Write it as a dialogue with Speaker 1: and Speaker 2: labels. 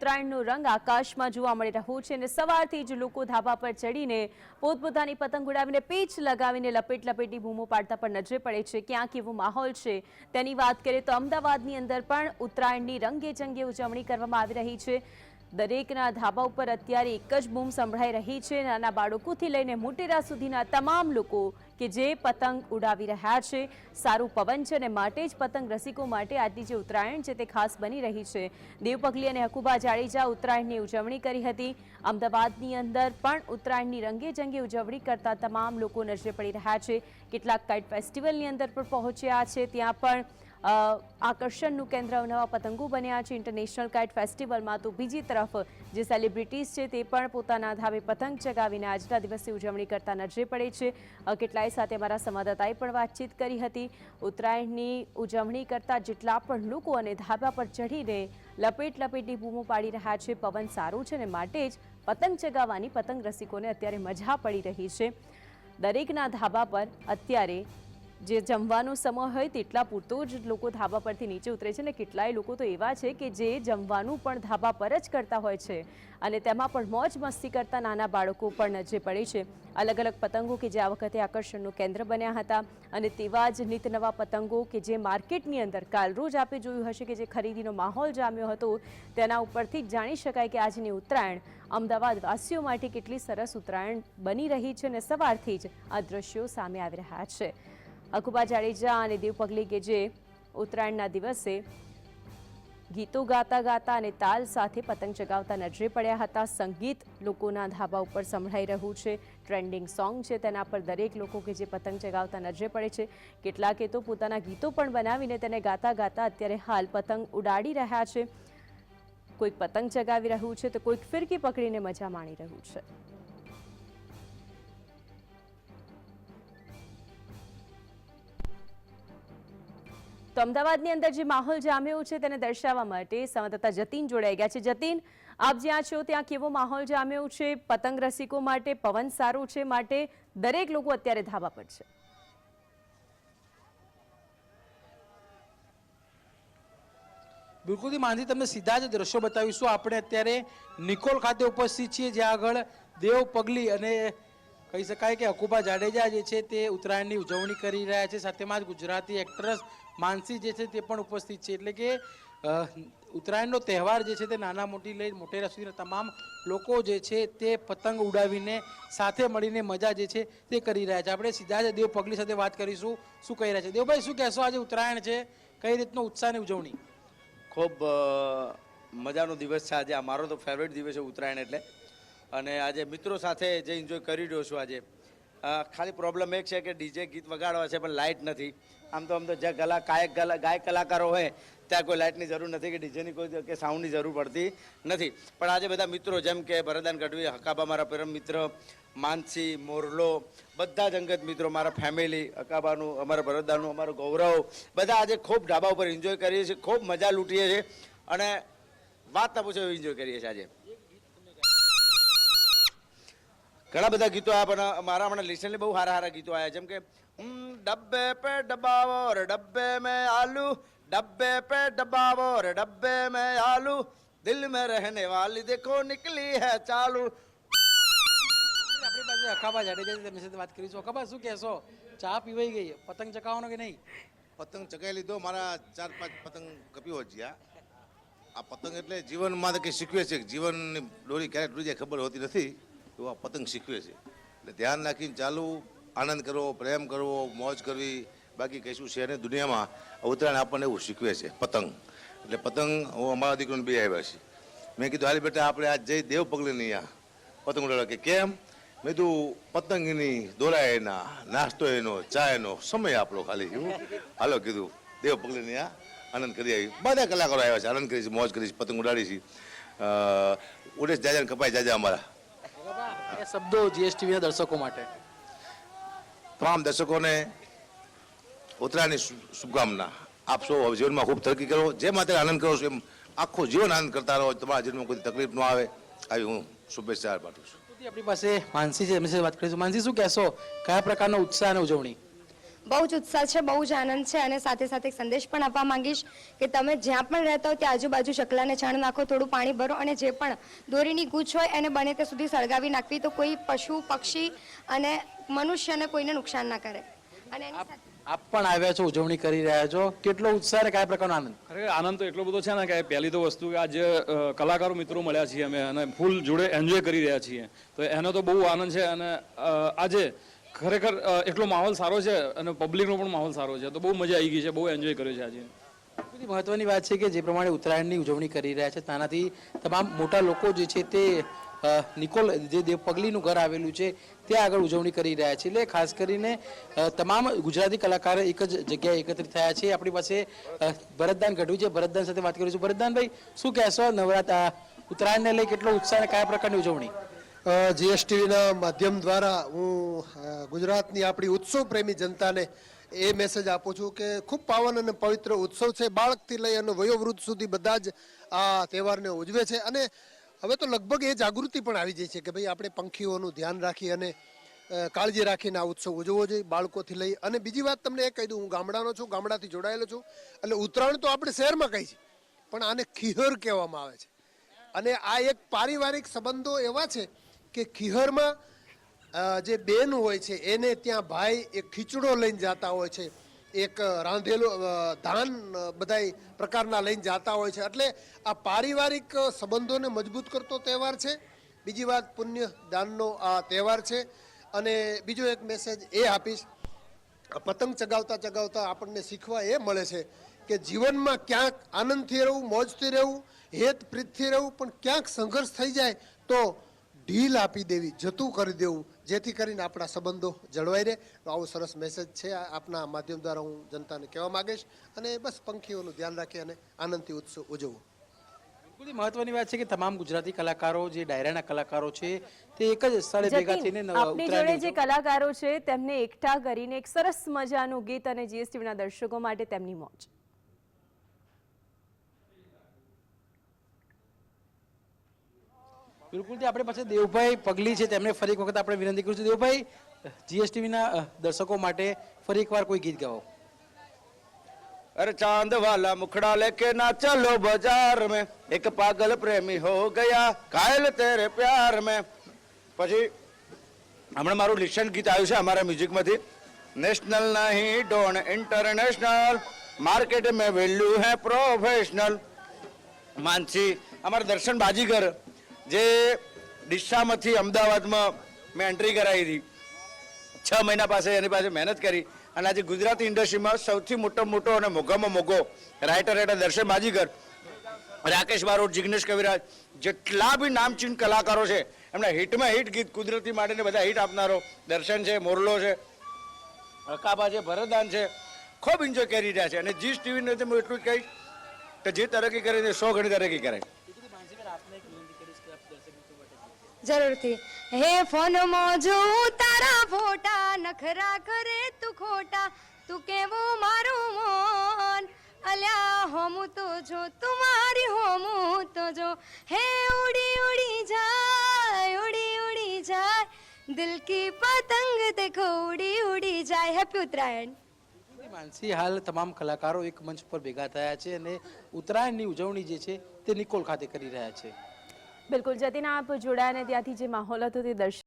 Speaker 1: ઉત્તરાયણનો રંગ આકાશમાં જોવા મળી રહ્યો છે અને સવારથી જ લોકો ધાબા પર ચડીને પોતપોતાની પતંગ ઉડાવીને પેચ લગાવીને લપેટ લપેટી બૂમો પાડતા પણ નજરે પડે છે ક્યાં કેવો માહોલ છે. તેની વાત કરીએ તો અમદાવાદની અંદર પણ ઉત્તરાયણની રંગે ચંગે ઉજવણી કરવામાં આવી રહી છે. દરેકના ધાબા ઉપર અત્યારે એક જ બૂમ સંભળાઈ રહી છે. નાના બાળકોથી લઈને મોટેરા સુધીના તમામ લોકો કે જે પતંગ ઉડાવી રહ્યા છે. સારું પવન છે અને માટે જ પતંગ રસિકો માટે આજની જે ઉત્તરાયણ છે તે ખાસ બની રહી છે. દેવપગલી અને હકુબા જાડેજા ઉત્તરાયણની ઉજવણી કરી હતી. અમદાવાદની અંદર પણ ઉત્તરાયણની રંગે જંગે ઉજવણી કરતા તમામ લોકો નજરે પડી રહ્યા છે. કેટલાક કાઇટ ફેસ્ટિવલની અંદર પણ પહોંચ્યા છે. ત્યાં પણ આકર્ષણનું કેન્દ્ર નવા પતંગો બન્યા છે ઇન્ટરનેશનલ કાઇટ ફેસ્ટિવલમાં તો બીજી તરફ જે સેલિબ્રિટીઝ છે તે પણ પોતાના ધાબે પતંગ ચગાવીને આજના દિવસે ઉજવણી કરતા નજરે પડે છે. કેટલાય સાથે અમારા સંવાદદાતાએ પણ વાતચીત કરી હતી. ઉત્તરાયણની ઉજવણી કરતા જેટલા પણ લોકો અને ધાબા પર ચઢીને લપેટ લપેટની બૂમો પાડી રહ્યા છે, પવન સારું છે ને માટે જ પતંગ ચગાવવાની પતંગ રસિકોને અત્યારે મજા પડી રહી છે. દરેકના ધાબા પર અત્યારે જે જમવાનો સમય હોય તેટલા પૂરતો જ લોકો ધાબા પરથી નીચે ઉતરે છે અને કેટલાય લોકો તો એવા છે કે જે જમવાનું પણ ધાબા પર જ કરતા હોય છે. અને તેમાં પણ મોજ મસ્તી કરતા નાના બાળકો પણ નજરે પડે છે. અલગ અલગ પતંગો કે જે આ વખતે આકર્ષણનું કેન્દ્ર બન્યા હતા અને તેવા જ નિત નવા પતંગો કે જે માર્કેટની અંદર કાલ રોજ આપે જોયું હશે કે જે ખરીદીનો માહોલ જામ્યો હતો, તેના ઉપરથી જાણી શકાય કે આજની ઉત્તરાયણ અમદાવાદ વાસીઓ માટે કેટલી સરસ ઉત્તરાયણ બની રહી છે અને સવારથી જ આ દ્રશ્યો સામે આવી રહ્યા છે. અકુબા જાડેજા અને દેવ પગલી જે ઉત્તરાયણના દિવસે ગીતો ગાતા ગાતા અને તાલ સાથે પતંગ ચગાવતા નજરે પડ્યા હતા. સંગીત લોકોના ધાબા ઉપર સંભળાઈ રહ્યું છે. ટ્રેન્ડિંગ સોંગ છે તેના પર દરેક લોકો કે જે પતંગ ચગાવતા નજરે પડે છે. કેટલાકે તો પોતાના ગીતો પણ બનાવીને તેને ગાતા ગાતા અત્યારે હાલ પતંગ ઉડાડી રહ્યા છે. કોઈક પતંગ ચગાવી રહ્યું છે તો કોઈક ફિરકી પકડીને મજા માણી રહ્યું છે. તો અમદાવાદની અંદર જે માહોલ જામ્યો છે તેને દર્શાવવા માટે સંવાદદાતા જતીન જોડાઈ ગયા છે. જતીન, આપ જ્યાં છો ત્યાં કેવો માહોલ જામ્યો છે? પતંગ રસિકો માટે, પવન સારું છે માટે? દરેક લોકો અત્યારે ધાબા પર છે.
Speaker 2: બિલકુલથી માંધી તમને સીધા જ દ્રશ્યો બતાવીશું. આપણે અત્યારે નિકોલ ખાતે ઉપસ્થિત છીએ, જ્યાં આગળ દેવ પગલી અને કહી શકાય કે અકુબા જાડેજા જે છે તે ઉત્તરાયણની ઉજવણી કરી રહ્યા છે. સાથેમાં જ ગુજરાતી એક્ટ્રેસ માનસી જે છે તે પણ ઉપસ્થિત છે. એટલે કે ઉત્તરાયણનો તહેવાર જે છે તે નાના, મોટી લઈ મોટેરા સુધીના તમામ લોકો જે છે તે પતંગ ઉડાવીને સાથે મળીને મજા જે છે તે કરી રહ્યા છે. આપણે સીધા જ દેવ પગલી સાથે વાત કરીશું. શું કહી રહ્યા છે? દેવભાઈ, શું કહેશો? આજે ઉત્તરાયણ છે. કઈ રીતનો ઉત્સાહની ઉજવણી?
Speaker 3: ખૂબ મજાનો દિવસ છે આજે. આ મારો તો ફેવરેટ દિવસ છે ઉત્તરાયણ એટલે. અને આજે મિત્રો સાથે જે એન્જોય કરી રહ્યો છું આજે. ખાલી પ્રોબ્લેમ એક છે કે ડીજે ગીત વગાડવા છે, પણ લાઇટ નથી. આમ તો આમ તો જ્યાં કલા ગાયક કલા, ગાયક કલાકારો હોય, ત્યાં કોઈ લાઇટની જરૂર નથી કે ડીજેની કોઈ કે સાઉન્ડની જરૂર પડતી નથી. પણ આજે બધા મિત્રો, જેમ કે ભરતદાન ગઢવી, હકાબા મારા પરમ મિત્ર, માનસી, મોરલો, બધા જ અંગત મિત્રો, મારા ફેમિલી હકાબાનું, અમારા ભરતદાનું અમારું ગૌરવ, બધા આજે ખૂબ ઢાબા ઉપર એન્જોય કરીએ છીએ, ખૂબ મજા લૂંટીએ છીએ. અને વાત ના પૂછો એન્જોય કરીએ છીએ આજે. ઘણા બધા ગીતો આવ્યા પણ મારા હમણાં રિસેન્ટલી બહુ સારા સારા ગીતો આવ્યા. જેમ કે ડબ્બે પે ડબાવો રે ડબ્બે મેં આલુ. ડબ્બે પે ડબાવો રે ડબ્બે મેં આલુ. દિલ મેં રહેને વાલી દેખો નિકલી હે ચાલુ.
Speaker 2: આપણી પાસે અખાબા જાડેજા તેમની સાથે વાત કરીશું. અખાબા શું કહેશો? ચા પીવાઈ ગઈ. પતંગ ચકાવવાનો કે નહીં?
Speaker 4: પતંગ ચકાવી લીધો. મારા ચાર પાંચ પતંગ કપીઓ જ્યાં આ પતંગ એટલે જીવનમાં તો કંઈ શીખવે છે. કે જીવનની દોરી ક્યારે તૂટી ખબર હોતી નથી. એવું પતંગ શીખવે છે. એટલે ધ્યાન રાખીને ચાલુ આનંદ કરવો, પ્રેમ કરવો, મોજ કરવી, બાકી કહીશું છે ને દુનિયામાં. ઉત્તરાયણ આપણને એવું શીખવે છે, પતંગ. એટલે પતંગ, હું અમારા દીકરોને બે આવ્યા છે મેં કીધું, હાલી બેટા, આપણે આજ જઈ દેવ પગલીની આ. પતંગ ઉડાડવા કે, કેમ? મેં કીધું, પતંગની દોરાય એના નાસ્તો એનો ચા એનો સમય આપણો ખાલી હું હાલો કીધું, દેવ પગલીની આ. આનંદ કરી આવી. બધા કલાકારો આવ્યા છે, આનંદ કરી છે, મોજ કરી છે, પતંગ ઉડાડી છે. ઉડે જાજા કપાય જાજા અમારા.
Speaker 2: એ શબ્દો જીએસટીવીના દર્શકો માટે.
Speaker 4: તમામ દર્શકોને ઉત્તરાયણની શુભકામના. આપ સૌ જીવનમાં ખૂબ તરકી કરો. જે માટે આનંદ કરો છો એમ આખું જીવન આનંદ કરતા રહો. તમારા જીવનમાં કોઈ તકલીફ ન આવે. આવી હું શુભેચ્છા પાઠવું છું.
Speaker 2: આપણી પાસે માનસી છે. એમની સાથે વાત કરીશું. માનસી શું કહેશો? કયા પ્રકારનો ઉત્સાહ અને ઉજવણી?
Speaker 5: બહુ જ ઉત્સાહ છે બહુ જ આનંદ છે અને સાથે સાથે એક સંદેશ પણ આપવા માંગીશ કે તમે જ્યાં પણ રહેતા હો ત્યાં આજુબાજુ ચકલાને છાણ નાખો થોડું પાણી ભરો અને જે પણ દોરીની ગૂંચ હોય એને બને ત્યાં સુધી સળગાવી નાખવી. તો કોઈ પશુ પક્ષી અને મનુષ્યને કોઈને નુકસાન ના કરે. અને એની સાથે
Speaker 2: આપ પણ આવ્યા છો ઉજવણી કરી રહ્યા છો. કેટલો ઉત્સાહ કયા પ્રકારનો આનંદ?
Speaker 6: અરે આનંદ તો એટલો બધો છે ને કે પહેલી તો વસ્તુ કે આજે અ, કલાકારો મિત્રો મળ્યા છીએ અમે અને ફૂલ જોડે એન્જોય કરી રહ્યા છીએ. તો એનો તો બહુ આનંદ છે અને આજે ખરેખર એટલો માહોલ સારો છે અને પબ્લિકનો પણ માહોલ સારો છે. તો બહુ મજા આવી ગઈ છે, બહુ એન્જોય કર્યો છે આજે.
Speaker 2: બધી મહત્વની વાત છે કે જે પ્રમાણે ઉત્તરાયણની ઉજવણી કરી રહ્યા છે, તેનાથી તમામ મોટા લોકો જે છે તે નિકોલ, જે દેવ પગલીનું ઘર આવેલું છે, ત્યાં આગળ ઉજવણી કરી રહ્યા છે. એટલે ખાસ કરીને તમામ ગુજરાતી કલાકારો એક જ જગ્યાએ એકત્રિત થયા છે. આપણી પાસે ભરતદાન ગઢવી છે. ભરતદાન સાથે વાત કરીશું. ભરતદાનભાઈ, શું કહેશો નવરાત્રા ઉત્તરાયણને લઈ કેટલો ઉત્સાહ અને કયા પ્રકારની ઉજવણી?
Speaker 7: જીએસટીવીના માધ્યમ દ્વારા હું ગુજરાતની આપણી ઉત્સવ પ્રેમી જનતાને એ મેસેજ આપું છું કે ખૂબ પાવન અને પવિત્ર ઉત્સવ છે. બાળકથી લઈ અને વયોવૃદ્ધ સુધી બધા જ આ તહેવારને ઉજવે છે. અને હવે તો લગભગ એ જાગૃતિ પણ આવી જાય છે કે ભાઈ આપણે પંખીઓનું ધ્યાન રાખી અને કાળજી રાખીને આ ઉત્સવ ઉજવવો જોઈએ બાળકોથી લઈ. અને બીજી વાત તમને એ કહી દઉં, હું ગામડાનો છું, ગામડાથી જોડાયેલો છું. એટલે ઉત્તરાયણ તો આપણે શહેરમાં કહી છે પણ આને ખીહર કહેવામાં આવે છે. અને આ એક પારિવારિક સંબંધો એવા છે કે ખીહરમાં જે બેન હોય છે, એને ત્યાં ભાઈ એક ખીચડો લઈને જતા હોય છે. એક રાંધેલો ધાન બધાય પ્રકારના લઈને જતા હોય છે. એટલે આ પારિવારિક સંબંધોને મજબૂત કરતો તહેવાર છે. બીજી વાત, પુણ્ય દાનનો આ તહેવાર છે. અને બીજો એક મેસેજ એ આપીશ. પતંગ ચગાવતા ચગાવતા આપણને શીખવા એ મળે છે કે જીવનમાં ક્યાંક આનંદથી રહેવું, મોજથી રહેવું, હેત પ્રીતથી રહેવું, પણ ક્યાંક સંઘર્ષ થઈ જાય તો ઢીલ આપી દેવી જતું કરી દેવું જેથી કરીને આપણા સંબંધો જળવાઈ રહે. તો આવો સરસ મેસેજ છે આપના માધ્યમ દ્વારા હું જનતાને કહેવા માગીશ અને બસ પંખીઓનું ધ્યાન રાખી અને આનંદથી ઉત્સવ ઉજવવું.
Speaker 2: બિલકુલ મહત્વની વાત છે કે તમામ ગુજરાતી કલાકારો જે ડાયરાના કલાકારો છે તે એક જ સ્થળે ભેગા થઈને
Speaker 1: આપની જોડે જે કલાકારો છે તેમને એકઠા કરીને એક સરસ મજાનું ગીત અને જીએસટીવીના દર્શકો માટે તેમની મોજ.
Speaker 2: બિલકુલ આપણી પાસે દેવભાઈ પગલી છે તેમને ફરી એક વખત આપણે વિનંતી કરીશું દેવભાઈ, જીએસટીવીના દર્શકો માટે ફરી એકવાર કોઈ ગીત ગાઓ.
Speaker 3: અરે ચાંદ વાલા મુખડા લેકે ના ચલો બજાર મે. એક પાગલ પ્રેમી હો ગયા, કાયલ તેરે પ્યાર મે. પછી હમણાં મારું લિસન ગીત આવ્યું છે અમારા મ્યુઝિકમાંથી. નેશનલ નહીં, ડોન ઇન્ટરનેશનલ. માર્કેટ મેં વેલ્યુ હે પ્રોફેશનલ. માનસી, અમારા દર્શન બાજીગર જે ડિસ્સામાંથી અમદાવાદમાં મેં એન્ટ્રી કરાવી હતી. છ મહિના પાસે એની પાસે મહેનત કરી અને આજે ગુજરાતી ઇન્ડસ્ટ્રીમાં સૌથી મોટો મોટો અને મોઘામાં મોઘો રાઇટર એટલે દર્શન માજીકર રાકેશ બારોટ, જિગ્નેશ કવિરાજ જેટલા બી નામચીન કલાકારો છે, એમના હિટમાં હિટ ગીત કુદરતી માટેને બધા હિટ આપનારો દર્શન છે, મોરલો છે હકાબા છે, ભરતદાન છે, ખૂબ એન્જોય કરી રહ્યા છે. અને જીસ ટીવીને તો હું એટલું જ કહીશ કે જે તરક્કી કરે તે સો ગણી તરક્કી કરે
Speaker 5: જરૂરથી. હે ફોનમાં જોઉં તારા ફોટા નખરા કરે તું ખોટા, તું કેવું મારું મોન? અલ્યા, હોમું તો જો તુમારી હોમું તો જો. હે, ઉડી ઉડી જાય, ઉડી ઉડી જાય. દિલ કી પતંગ દેખો, ઉડી ઉડી જાય. હેપી ઉત્તરાયણ.
Speaker 2: માનસી, હાલ તમામ કલાકારો એક મંચ પર ભેગા થયા છે અને ઉત્તરાયણની ઉજવણી જે છે તે નિકોલ ખાતે કરી રહ્યા છે.
Speaker 1: બિલકુલ જતીન આપ જોડાયા ને ત્યાંથી જે માહોલ હતો તે દર્શક